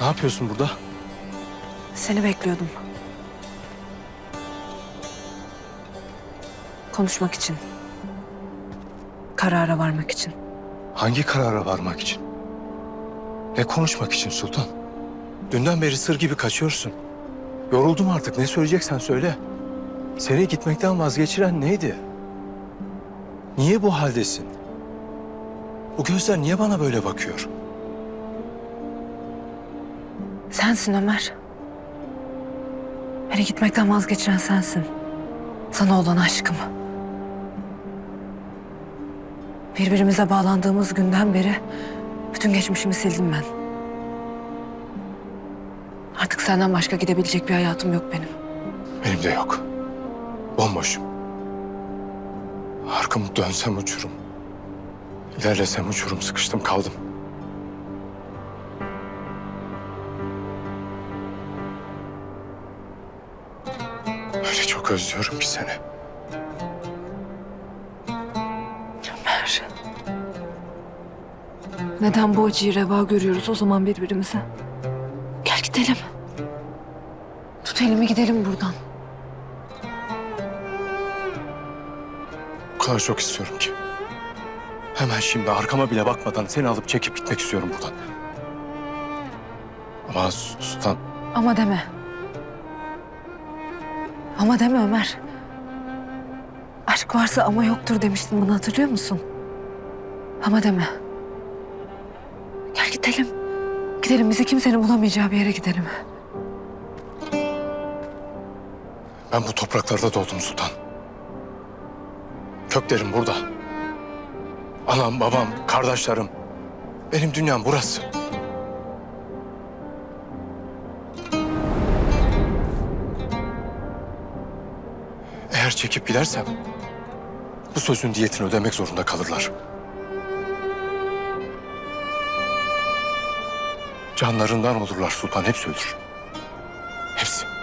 Ne yapıyorsun burada? Seni bekliyordum. Konuşmak için. Karara varmak için. Hangi karara varmak için? Ne konuşmak için Sultan? Dünden beri sır gibi kaçıyorsun. Yoruldum artık. Ne söyleyeceksen söyle. Seni gitmekten vazgeçiren neydi? Niye bu haldesin? Bu gözler niye bana böyle bakıyor? Sensin Ömer. Beni gitmekten vazgeçiren sensin. Sana olan aşkım. Birbirimize bağlandığımız günden beri bütün geçmişimi sildim ben. Artık senden başka gidebilecek bir hayatım yok benim. Benim de yok. Bomboşum. Arkamı dönsem uçurum. İlerlesem uçurum. Sıkıştım kaldım. Öyle çok özlüyorum ki seni. Ömer. Neden bu acıyı reva görüyoruz o zaman birbirimize? Gel gidelim. Tut elimi gidelim buradan. O kadar çok istiyorum ki. Hemen şimdi arkama bile bakmadan seni alıp çekip gitmek istiyorum buradan. Ama Sultan Ama deme. Ama deme Ömer. Aşk varsa ama yoktur demiştin bunu hatırlıyor musun? Ama deme. Gel gidelim. Gidelim bizi kimsenin bulamayacağı bir yere gidelim. ben bu topraklarda doğdum Sultan. Köklerim burada. Anam, babam, kardeşlerim. Benim dünyam burası. Eğer çekip gidersem bu sözün diyetini ödemek zorunda kalırlar. Canlarından olurlar sultan hepsi ölür. Hepsi.